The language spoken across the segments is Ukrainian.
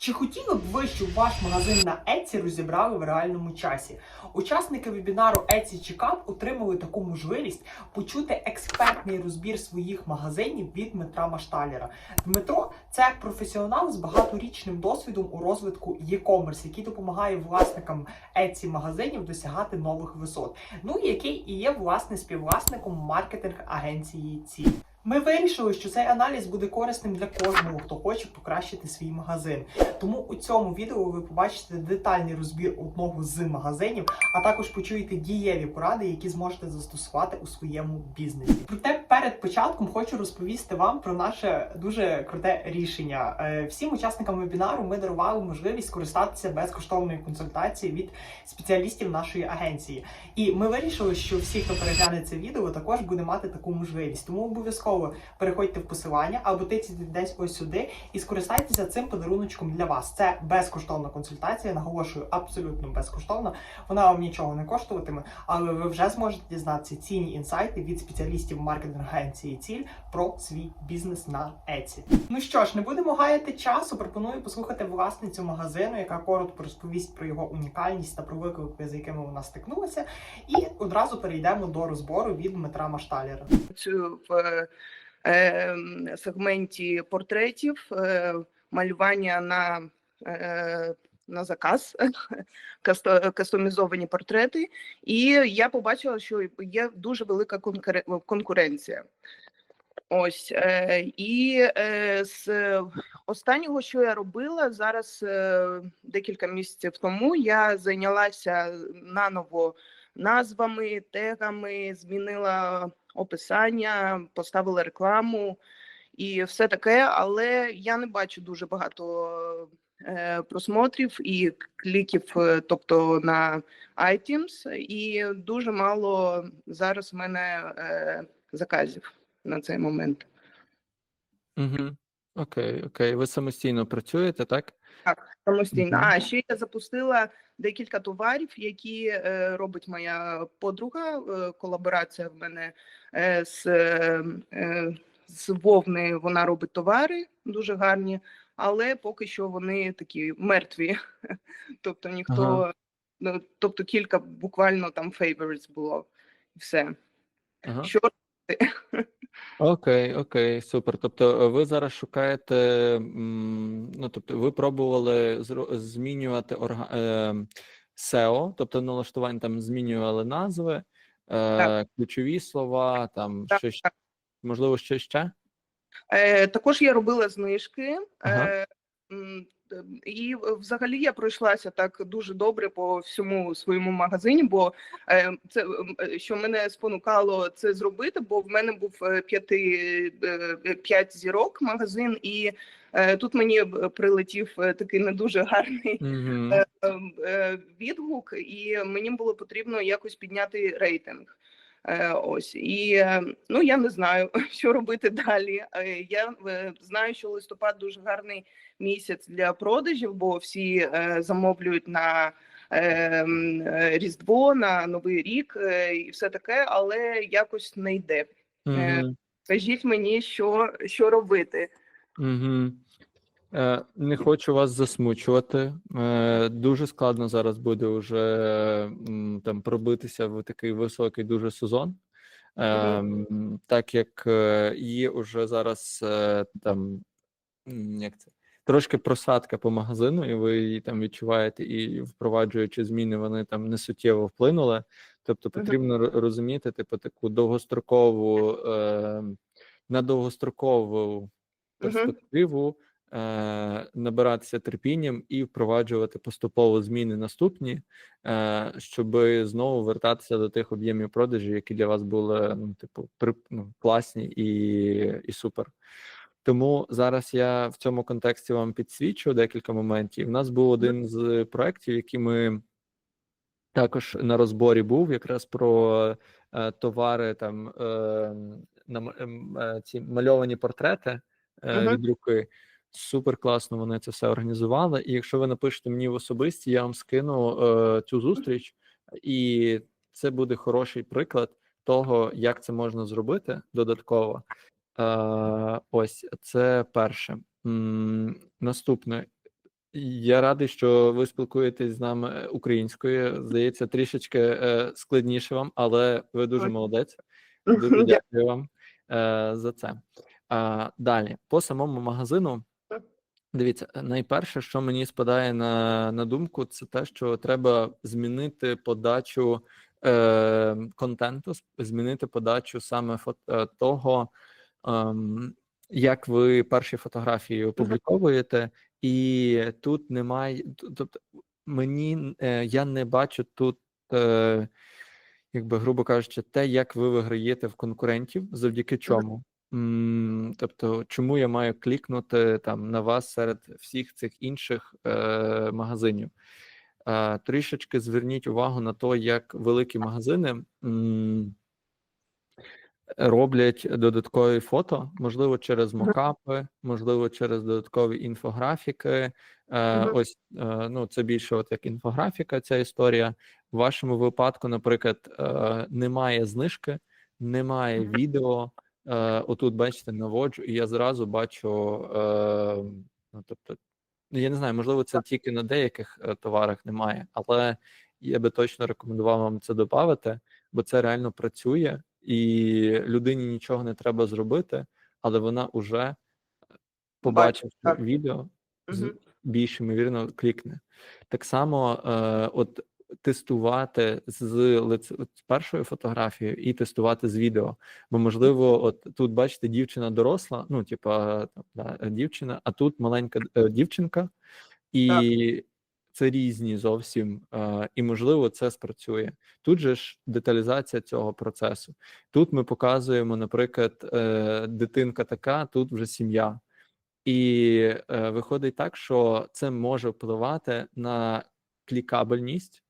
Чи хотіли б ви, щоб ваш магазин на Etsy розібрали в реальному часі? Учасники вебінару Etsy Checkup отримали таку можливість почути експертний розбір своїх магазинів від Дмитра Машталєра. Дмитро це професіонал з багаторічним досвідом у розвитку e-commerce, який допомагає власникам Etsy магазинів досягати нових висот. Ну і який і є власне співвласником маркетинг агенції Ціль. Ми вирішили, що цей аналіз буде корисним для кожного, хто хоче покращити свій магазин. Тому у цьому відео ви побачите детальний розбір одного з магазинів, а також почуєте дієві поради, які зможете застосувати у своєму бізнесі. Проте перед початком хочу розповісти вам про наше дуже круте рішення. Е, Всім учасникам вебінару ми дарували можливість скористатися безкоштовною консультацією від спеціалістів нашої агенції. І ми вирішили, що всі, хто перегляне це відео, також буде мати таку можливість. Тому обов'язково переходьте в посилання або тицяйте десь ось сюди і скористайтеся цим подаруночком для вас. Це безкоштовна консультація. Наголошую, абсолютно безкоштовна. Вона вам нічого не коштуватиме, але ви вже зможете дізнатися цінні інсайти від спеціалістів маркетинг агенції ціль про свій бізнес на Etsy. Ну що ж, не будемо гаяти часу. Пропоную послухати власницю магазину, яка коротко розповість про його унікальність та про виклики, з якими вона стикнулася, і одразу перейдемо до розбору від Дмитра Машталєра. в е, сегменті портретів, е, малювання на, е, на заказ, касто- кастомізовані портрети. І я побачила, що є дуже велика конкуренція. Ось е, і е, з останнього, що я робила зараз, декілька місяців тому, я зайнялася наново назвами, тегами, змінила описання, поставила рекламу і все таке, але я не бачу дуже багато е, просмотрів і кліків, е, тобто на iTunes, і дуже мало зараз в мене е, заказів на цей момент. Угу. Окей, окей. Ви самостійно працюєте, так? Так, Самостійно. А ще я запустила декілька товарів, які е, робить моя подруга. Е, колаборація в мене е, з, з вовни. Вона робить товари дуже гарні, але поки що вони такі мертві. Тобто ніхто, Ага. ну, тобто кілька буквально там favorites було. І все. Ага. Що Окей, окей, супер. Тобто е, ви зараз шукаєте, ну тобто ви пробували змінювати орга... е, SEO, тобто налаштування там змінювали назви, е, Так. ключові слова, там Так, щось, так. можливо, ще ще? Е, також я робила знижки. Ага. Е, і взагалі я пройшлася так дуже добре по всьому своєму магазині, бо е, це е, що мене спонукало це зробити, бо в мене був е, п'яти п'ять зірок магазин, і тут мені прилетів такий не дуже гарний е, е, відгук, і мені було потрібно якось підняти рейтинг. Е, Ось і е, ну я не знаю, що робити далі. Е, Я знаю, що листопад дуже гарний місяць для продажів, бо всі замовлюють на Різдво, на Новий рік і все таке, але якось не йде. Угу. Скажіть мені, що, що робити. Угу. Е, не хочу вас засмучувати. Е, дуже складно зараз буде вже там пробитися в такий високий дуже сезон. Е, так як е, є уже зараз е, там як це трошки просадка по магазину, і ви її там відчуваєте, і впроваджуючи зміни, вони там не суттєво вплинули. Тобто потрібно розуміти, типу, таку довгострокову е, на довгострокову перспективу, е, набиратися терпінням і впроваджувати поступово зміни наступні, е, щоб знову вертатися до тих об'ємів продажів, які для вас були ну, типу, при, ну, класні і, і супер. Тому зараз я в цьому контексті вам підсвічу декілька моментів. У нас був один з проєктів, який ми також на розборі був, якраз про е, товари там е, нам, ем, е, ці мальовані портрети е, від руки. Супер класно вони це все організували. І якщо ви напишете мені в особисті, я вам скину е, цю зустріч, і це буде хороший приклад того, як це можна зробити додатково. Е, ось це перше. М, Наступне Я радий, що ви спілкуєтесь з нами українською. Здається, трішечки е, складніше вам, але ви дуже молодець. Дуже дякую вам е, за це. А, далі, по самому магазину. Дивіться, е, найперше, що мені спадає на, на думку, це те, що треба змінити подачу е, контенту, змінити подачу саме фото, е, того, ем, як ви перші фотографії опубліковуєте, і тут немає. Тобто, мені е, я не бачу тут. Е, Якби, грубо кажучи, те, як ви виграєте в конкурентів, завдяки чому. Тобто, чому я маю клікнути там на вас серед всіх цих інших е, магазинів? Е, трішечки зверніть увагу на те, як великі магазини м, роблять додаткові фото, можливо, через мокапи, можливо, через додаткові інфографіки. Е, Ось е, ну, це більше от як інфографіка, ця історія. В вашому випадку, наприклад, е, немає знижки, немає відео. Е, Отут, бачите, наводжу, і я зразу бачу. Е, ну, тобто, ну, я не знаю, можливо, це тільки на деяких е, товарах немає, але я би точно рекомендував вам це додати, бо це реально працює, і людині нічого не треба зробити, але вона вже побачивши так. відео, з- більш ймовірно клікне. Так само, е, от тестувати з лице з першою фотографією і тестувати з відео. Бо можливо, от тут бачите, дівчина доросла, ну типа да, дівчина, а тут маленька е, дівчинка, і це різні зовсім, е, і можливо, це спрацює. Тут же ж деталізація цього процесу. Тут ми показуємо, наприклад, е, дитинка така, тут вже сім'я. І е, виходить так, що це може впливати на клікабельність,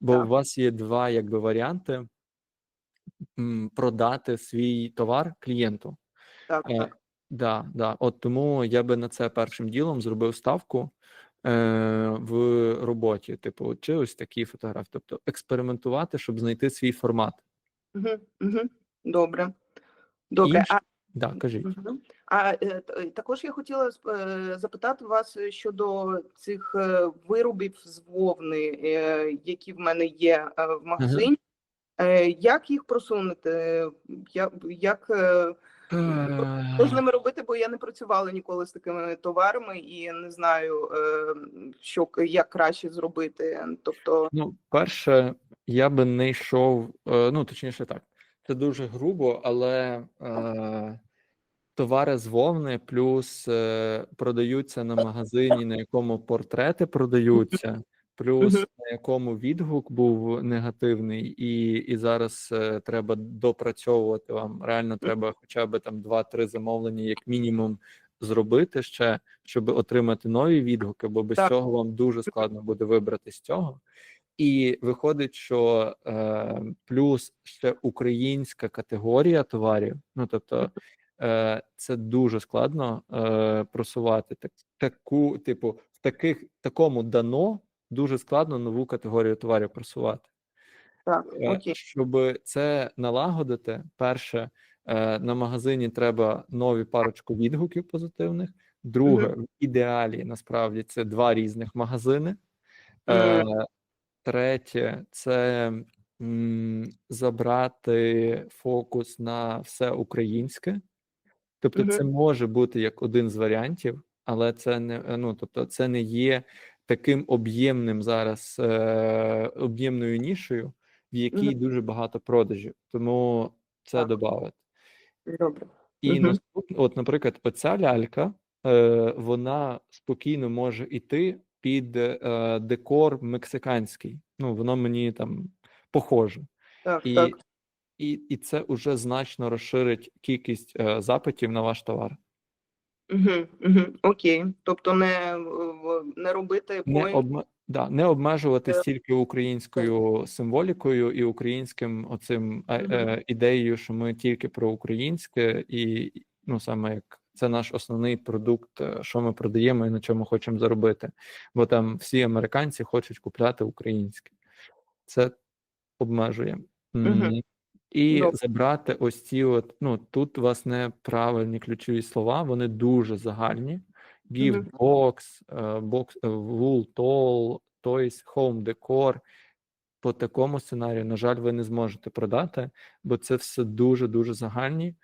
бо Так. у вас є два якби варіанти продати свій товар клієнту. Так, Е, так. да, да. От тому я би на це першим ділом зробив ставку е, в роботі, типу, чи ось такі фотографії, тобто експериментувати, щоб знайти свій формат. Мгм. Мгм. Добре. Добре. Інше- А Да, кажіть. А е, е, також я хотіла е, запитати вас е, щодо цих е, виробів з вовни, які в мене є в магазині. Е, Як їх просунути? Я- Як що з ними робити? Бо я не працювала ніколи з такими товарами і не знаю, що як краще зробити. Тобто, Ну, перше, я би не йшов, ну точніше так, це дуже грубо, але е, товари з вовни плюс е, продаються на магазині, на якому портрети продаються, плюс на якому відгук був негативний, і, і зараз е, треба допрацьовувати вам. Реально треба хоча б там 2-3 замовлення, як мінімум, зробити ще, щоб отримати нові відгуки, бо без Так. цього вам дуже складно буде вибрати з цього. І виходить, що е, плюс ще українська категорія товарів. Ну тобто, е, це дуже складно е, просувати так, таку, типу, в таких такому дано дуже складно нову категорію товарів просувати. так, Е, окей. Щоб це налагодити, перше е, на магазині треба нові парочку відгуків позитивних. Друге, в ідеалі насправді це два різних магазини. Е, Третє це м, забрати фокус на все українське. Тобто, це може бути як один з варіантів, але це не е, ну, тобто, це не є таким об'ємним зараз е, об'ємною нішею, в якій Мгм. дуже багато продажів. Тому це додати. Добре. І Мгм. наступне, от, наприклад, оця лялька, е, вона спокійно може йти під е, декор мексиканський. Ну, воно мені там похоже. Так, І, так. і, і це вже значно розширить кількість е, запитів на ваш товар. Угу, угу, окей. Тобто не, не робити Не, point. обме... да, не обмежуватись Е, тільки українською символікою і українським оцим е, е, ідеєю, що ми тільки про українське, і ну саме як це наш основний продукт, е, що ми продаємо і на чому хочемо заробити. Бо там всі американці хочуть купляти українське. Це обмежує. Мгм. І Добре. забрати ось ці от, ну тут власне правильні ключові слова, вони дуже загальні, gift box, box, е, wool, toll, toys, home decor. По такому сценарію, на жаль, ви не зможете продати, бо це все дуже дуже загальні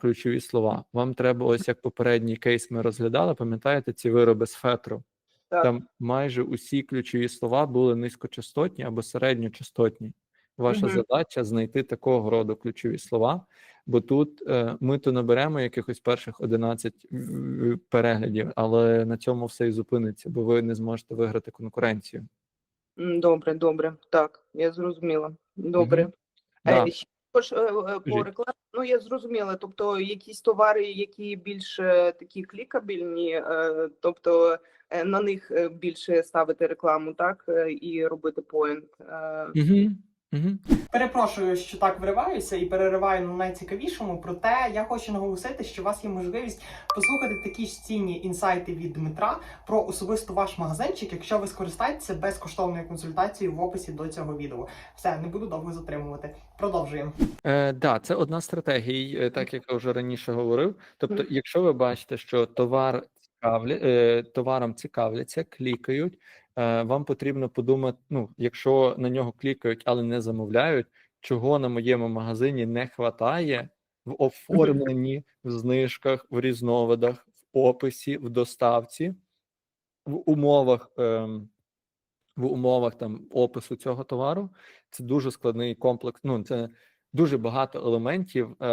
ключові слова. Вам треба, ось як попередній кейс ми розглядали, пам'ятаєте ці вироби з фетру? Так. Там майже усі ключові слова були низькочастотні або середньочастотні. Ваша Мгм. задача знайти такого роду ключові слова, бо тут е, ми то наберемо якихось перших 11 в- в- переглядів, але на цьому все і зупиниться, бо ви не зможете виграти конкуренцію. Добре, добре. Так, я зрозуміла. Добре. Да. Також, е, е, по рекламі, ну я зрозуміла. Тобто якісь товари, які більш е, такі клікабельні, е, тобто на них більше ставити рекламу, так, і робити поінт. Угу. Угу. Перепрошую, що так вириваюся і перериваю на найцікавішому. Проте я хочу наголосити, що у вас є можливість послухати такі ж цінні інсайти від Дмитра про особисто ваш магазинчик, якщо ви скористаєтеся безкоштовною консультацією в описі до цього відео. Все, не буду довго затримувати. Продовжуємо. Е, да, це одна стратегія, е, так як я вже раніше говорив. Тобто, якщо ви бачите, що товар цікавля, е, товаром цікавляться, клікають, вам потрібно подумати, ну, якщо на нього клікають, але не замовляють, чого на моєму магазині не хватає в оформленні, в знижках, в різновидах, в описі, в доставці, в умовах. ем, в умовах там опису цього товару. Це дуже складний комплекс. Ну це дуже багато елементів, е,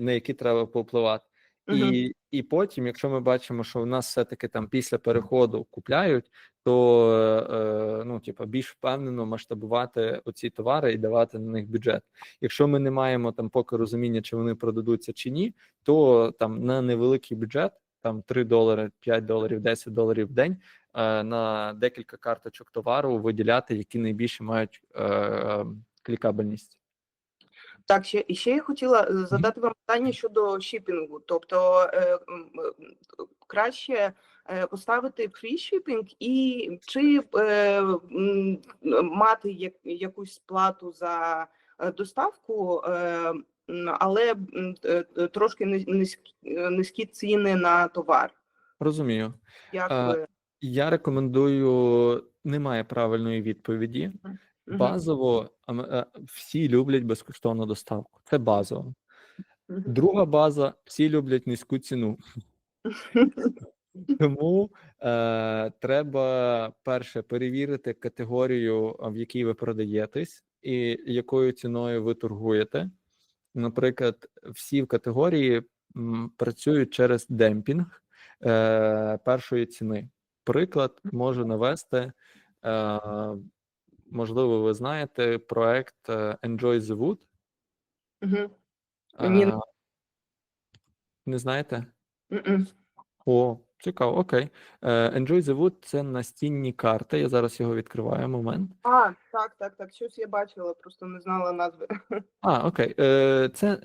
на які треба повпливати. І, і потім, якщо ми бачимо, що в нас все-таки там після переходу купляють, то е, ну, типу, більш впевнено масштабувати оці товари і давати на них бюджет. Якщо ми не маємо там поки розуміння, чи вони продадуться чи ні, то там на невеликий бюджет, там 3 долари, 5 доларів, 10 доларів в день е, на декілька карточок товару виділяти, які найбільше мають е, клікабельність. Так, ще і ще я хотіла е, задати вам питання щодо шипінгу. Тобто е, е, краще е, поставити фрі шипінг і чи е, мати як, якусь плату за е, доставку, е, але трошки низькі, низькі ціни на товар. Розумію. Як? Я рекомендую, немає правильної відповіді. Базово всі люблять безкоштовну доставку. Це базово. Друга база всі люблять низьку ціну. Тому е, треба перше перевірити категорію, в якій ви продаєтесь, і якою ціною ви торгуєте. Наприклад, всі в категорії м, працюють через демпінг е, першої ціни. Приклад можу навести. Е, можливо, ви знаєте проект е, Enjoy the Wood. Мгм. Ні. Не знаєте? Мгм. О, цікаво, окей. Е, Enjoy the Wood це настінні карти. Я зараз його відкриваю. Момент. А, так, так, так. Щось я бачила, просто не знала назви. А, окей. Це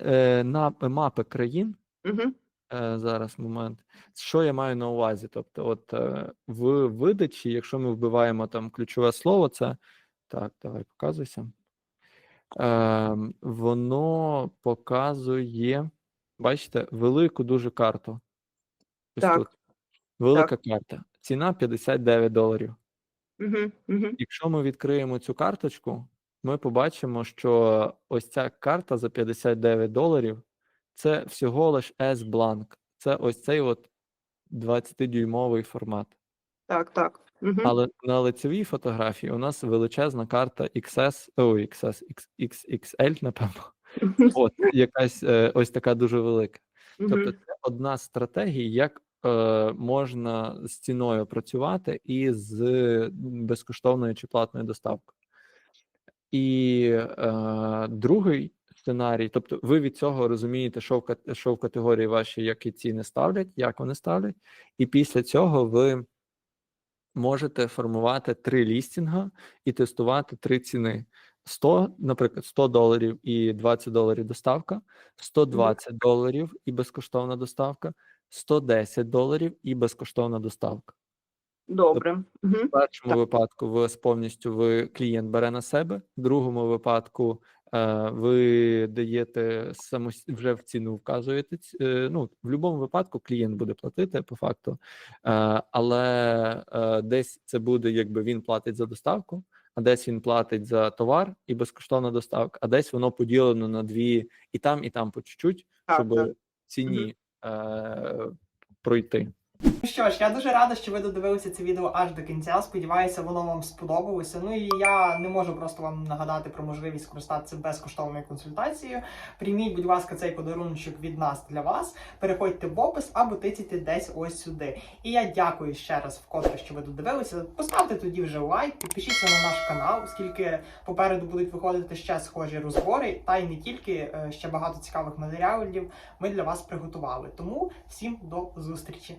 на мапи країн. Е, Зараз момент. Що я маю на увазі? Тобто, от в видачі, якщо ми вбиваємо там ключове слово, це так, давай показуйся. Е, воно показує, бачите, велику дуже карту. Ось Так, тут. Велика карта. Ціна 59 доларів. Мгм. Мгм. Якщо ми відкриємо цю карточку, ми побачимо, що ось ця карта за 59 доларів це всього лиш S-Blank. Це ось цей от 20-дюймовий формат. Так, так. Мгм. Але на лицевій фотографії у нас величезна карта XS, о, XS, XXL, напевно. От якась е, ось така дуже велика. Тобто, це одна з стратегій, як е, можна з ціною працювати і з безкоштовною чи платною доставкою. І е, другий сценарій, тобто ви від цього розумієте, що в, що в категорії ваші які ціни ставлять, як вони ставлять, і після цього ви можете формувати три лістінга і тестувати три ціни. 100, наприклад, 100 доларів і 20 доларів доставка, 120 доларів і безкоштовна доставка, 110 доларів і безкоштовна доставка. Добре. Мгм. В першому Так. випадку ви повністю ви клієнт бере на себе, в другому випадку ви даєте самос... вже в ціну вказуєте. е, Ну, в будь-якому випадку клієнт буде платити по факту, е, але е, десь це буде, якби він платить за доставку, а десь він платить за товар і безкоштовна доставка, а десь воно поділено на дві і там, і там по чуть-чуть, щоб так. ціні е, пройти. Ну що ж, я дуже рада, що ви додивилися це відео аж до кінця. Сподіваюся, воно вам сподобалося. Ну і я не можу просто вам нагадати про можливість скористатися безкоштовною консультацією. Прийміть, будь ласка, цей подарунок від нас для вас. Переходьте в опис або тицяйте десь ось сюди. І я дякую ще раз вкотре, що ви додивилися. Поставте тоді вже лайк, підпишіться на наш канал, оскільки попереду будуть виходити ще схожі розбори, та й не тільки е, ще багато цікавих матеріалів ми для вас приготували. Тому всім до зустрічі!